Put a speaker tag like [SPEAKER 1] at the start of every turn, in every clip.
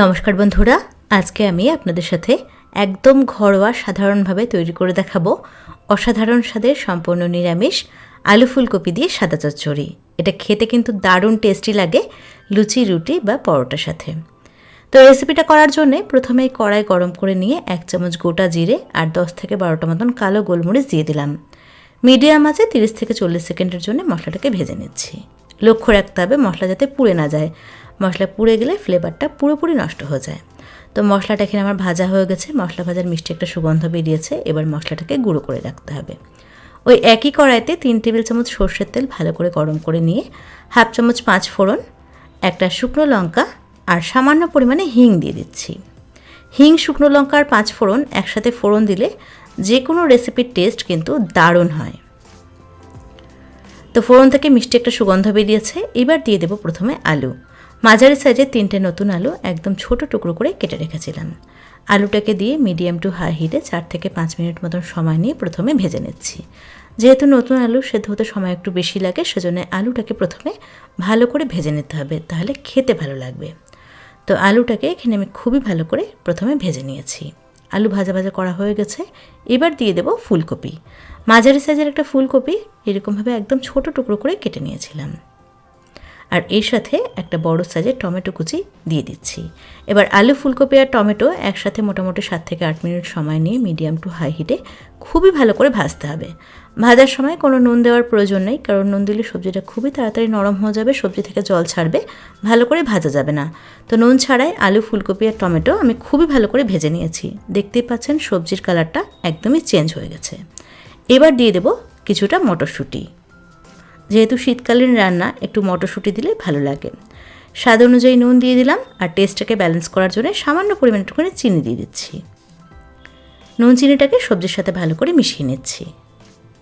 [SPEAKER 1] নমস্কার বন্ধুরা, আজকে আমি আপনাদের সাথে একদম ঘরোয়া সাধারণভাবে তৈরি করে দেখাবো অসাধারণ স্বাদের সম্পূর্ণ নিরামিষ আলু ফুলকপি দিয়ে সাদা চচ্চড়ি। এটা খেতে কিন্তু দারুণ টেস্টি লাগে লুচি, রুটি বা পরোটার সাথে। তো রেসিপিটা করার জন্যে প্রথমে কড়াই গরম করে নিয়ে এক চামচ গোটা জিরে আর দশ থেকে বারোটা মতন কালো গোলমরিচ দিয়ে দিলাম। মিডিয়াম আছে তিরিশ থেকে চল্লিশ সেকেন্ডের জন্য মশলাটাকে ভেজে নিচ্ছি। লক্ষ্য রাখতে হবে মশলা যাতে পুড়ে না যায়। মশলা পুড়ে গেলে ফ্লেভারটা পুরোপুরি নষ্ট হয়ে যায়। তো মশলাটা এখানে আমার ভাজা হয়ে গেছে। মশলা ভাজার মিষ্টি একটা সুগন্ধ বেরিয়েছে। এবার মশলাটাকে গুঁড়ো করে রাখতে হবে। ওই একই কড়াইতে তিন টেবিল চামচ সর্ষের তেল ভালো করে গরম করে নিয়ে হাফ চামচ পাঁচ ফোড়ন, একটা শুকনো লঙ্কা আর সামান্য পরিমাণে হিং দিয়ে দিচ্ছি। হিং, শুকনো লঙ্কা আর পাঁচ ফোড়ন একসাথে ফোড়ন দিলে যে কোনো রেসিপির টেস্ট কিন্তু দারুণ হয়। তো ফোড়ন থেকে মিষ্টি একটা সুগন্ধ বেরিয়েছে। এবার দিয়ে দেবো প্রথমে আলু। মাঝারি সাইজের তিনটে নতুন আলু একদম ছোট টুকরো করে কেটে রেখেছিলাম। আলুটাকে দিয়ে মিডিয়াম টু হাই হিটে চার থেকে পাঁচ মিনিট মতন সময় নিয়ে প্রথমে ভেজে নিচ্ছি। যেহেতু নতুন আলু সেদ্ধ হতে সময় একটু বেশি লাগে, সেজন্য আলুটাকে প্রথমে ভালো করে ভেজে নিতে হবে, তাহলে খেতে ভালো লাগবে। তো আলুটাকে এখানে আমি খুবই ভালো করে প্রথমে ভেজে নিয়েছি। আলু ভাজা ভাজা করা হয়ে গেছে। এবার দিয়ে দেবো ফুলকপি। মাঝারি সাইজের একটা ফুলকপি এরকমভাবে একদম ছোট টুকরো করে কেটে নিয়েছিলাম। আর এর সাথে একটা বড় সাইজের টমেটো কুচি দিয়ে দিচ্ছি। এবার আলু ফুলকপি আর টমেটো একসাথে মোটামুটি সাত থেকে আট মিনিট সময় নিয়ে মিডিয়াম টু হাই হিটে খুবই ভালো করে ভাজতে হবে। ভাজার সময় কোনো নুন দেওয়ার প্রয়োজন নেই, কারণ নুন দিলে সবজিটা খুবই তাড়াতাড়ি নরম হয়ে যাবে, সবজি থেকে জল ছাড়বে, ভালো করে ভাজা যাবে না। তো নুন ছাড়াই আলু ফুলকপি আর টমেটো আমি খুবই ভালো করে ভেজে নিয়েছি। দেখতেই পাচ্ছেন সবজির কালারটা একদমই চেঞ্জ হয়ে গেছে। এবার দিয়ে দেবো কিছুটা মটরশুঁটি। যেহেতু শীতকালীন রান্না, একটু মটরশুঁটি দিলে ভালো লাগে। স্বাদ অনুযায়ী নুন দিয়ে দিলাম আর টেস্টটাকে ব্যালেন্স করার জন্য সামান্য পরিমাণ একটুখানি চিনি দিয়ে দিচ্ছি। নুন চিনিটাকে সবজির সাথে ভালো করে মিশিয়ে নিচ্ছি।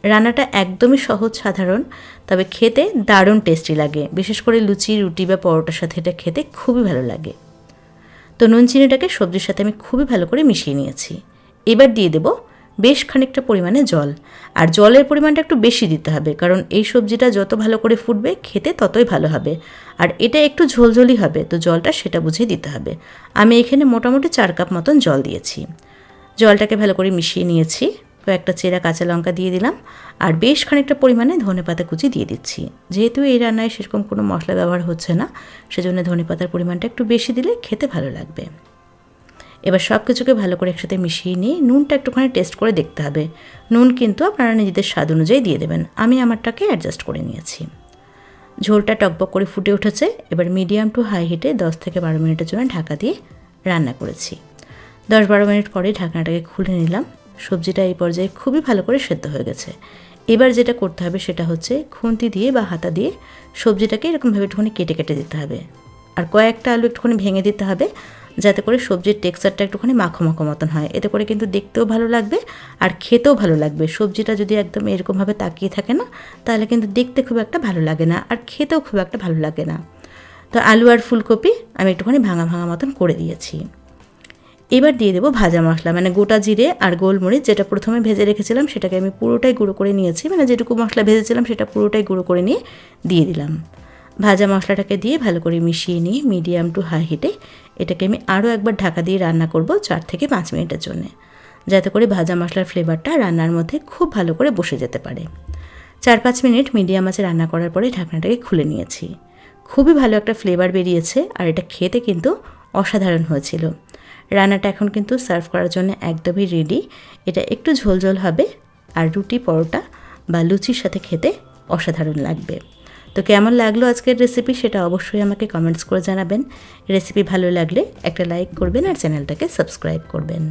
[SPEAKER 1] রান্নাটা একদমই সহজ সাধারণ, তবে খেতে দারুণ টেস্টি লাগে। বিশেষ করে লুচি, রুটি বা পরোটার সাথে এটা খেতে খুবই ভালো লাগে। তো নুন চিনিটাকে সবজির সাথে আমি খুবই ভালো করে মিশিয়ে নিয়েছি। এবার দিয়ে দেবো বেশ খানিকটা পরিমাণে জল। আর জলের পরিমাণটা একটু বেশি দিতে হবে, কারণ এই সবজিটা যত ভালো করে ফুটবে, খেতে ততই ভালো হবে। আর এটা একটু ঝোলঝোলই হবে, তো জলটা সেটা বুঝে দিতে হবে। আমি এখানে মোটামুটি চার কাপ মতন জল দিয়েছি। জলটাকে ভালো করে মিশিয়ে নিয়েছি, কয়েকটা চেরা কাঁচা লঙ্কা দিয়ে দিলাম, আর বেশ খানিকটা পরিমাণে ধনে পাতা কুচি দিয়ে দিচ্ছি। যেহেতু এই রান্নায় সেরকম কোনো মশলা ব্যবহার হচ্ছে না, সেজন্য ধনে পাতার পরিমাণটা একটু বেশি দিলে খেতে ভালো লাগবে। এবার সব কিছুকে ভালো করে একসাথে মিশিয়ে নিয়ে নুনটা একটুখানি টেস্ট করে দেখতে হবে। নুন কিন্তু আপনারা নিজেদের স্বাদ অনুযায়ী দিয়ে দেবেন। আমি আমারটাকে অ্যাডজাস্ট করে নিয়েছি। ঝোলটা টকবক করে ফুটে উঠেছে। এবার মিডিয়াম টু হাই হিটে দশ থেকে বারো মিনিটের জন্য ঢাকা দিয়ে রান্না করেছি। দশ বারো মিনিট পরে ঢাকনাটাকে খুলে নিলাম। সবজিটা এই পর্যায়ে খুবই ভালো করে সেদ্ধ হয়ে গেছে। এবার যেটা করতে হবে সেটা হচ্ছে খুন্তি দিয়ে বা হাতা দিয়ে সবজিটাকে এরকমভাবে একটুখানি কেটে কেটে দিতে হবে। আর কয়েকটা আলু একটুখানি ভেঙে দিতে হবে। যাতে করে সবজির টেক্সচারটা একটুখানি মাখো মাখো মতন হয়। এতে করে কিন্তু দেখতেও ভালো লাগবে আর খেতেও ভালো লাগবে। সবজিটা যদি একদম এরকমভাবে তাকিয়ে থাকে না, তাহলে কিন্তু দেখতে খুব একটা ভালো লাগে না আর খেতেও খুব একটা ভালো লাগে না। তো আলু আর ফুলকপি আমি একটুখানি ভাঙা ভাঙা মতন করে দিয়েছি। এবার দিয়ে দেবো ভাজা মশলা মানে গোটা জিরে আর গোলমরিচ যেটা প্রথমে ভেজে রেখেছিলাম সেটাকে আমি পুরোটাই গুঁড়ো করে নিয়েছি। মানে যেটুকু মশলা ভেজেছিলাম সেটা পুরোটাই গুঁড়ো করে নিয়ে দিয়ে দিলাম। ভাজা মশলাটাকে দিয়ে ভালো করে মিশিয়ে নিয়ে মিডিয়াম টু হাই হিটে এটাকে আমি আরও একবার ঢাকা দিয়ে রান্না করব চার থেকে পাঁচ মিনিটের জন্যে। যাতে করে ভাজা মশলার ফ্লেভারটা রান্নার মধ্যে খুব ভালো করে বসে যেতে পারে। চার পাঁচ মিনিট মিডিয়াম আছে রান্না করার পরে ঢাকনাটাকে খুলে নিয়েছি। খুবই ভালো একটা ফ্লেভার বেরিয়েছে আর এটা খেতে কিন্তু অসাধারণ হয়েছিল। রান্নাটা এখন কিন্তু সার্ভ করার জন্য একদমই রেডি। এটা একটু ঝোলঝোল হবে আর রুটি, পরোটা বা লুচির সাথে খেতে অসাধারণ লাগবে। তো কেমন লাগল আজকের রেসিপি সেটা অবশ্যই আমাকে কমেন্টস করে জানাবেন। রেসিপি ভালো লাগলে একটা লাইক করবেন আর চ্যানেলটাকে সাবস্ক্রাইব করবেন।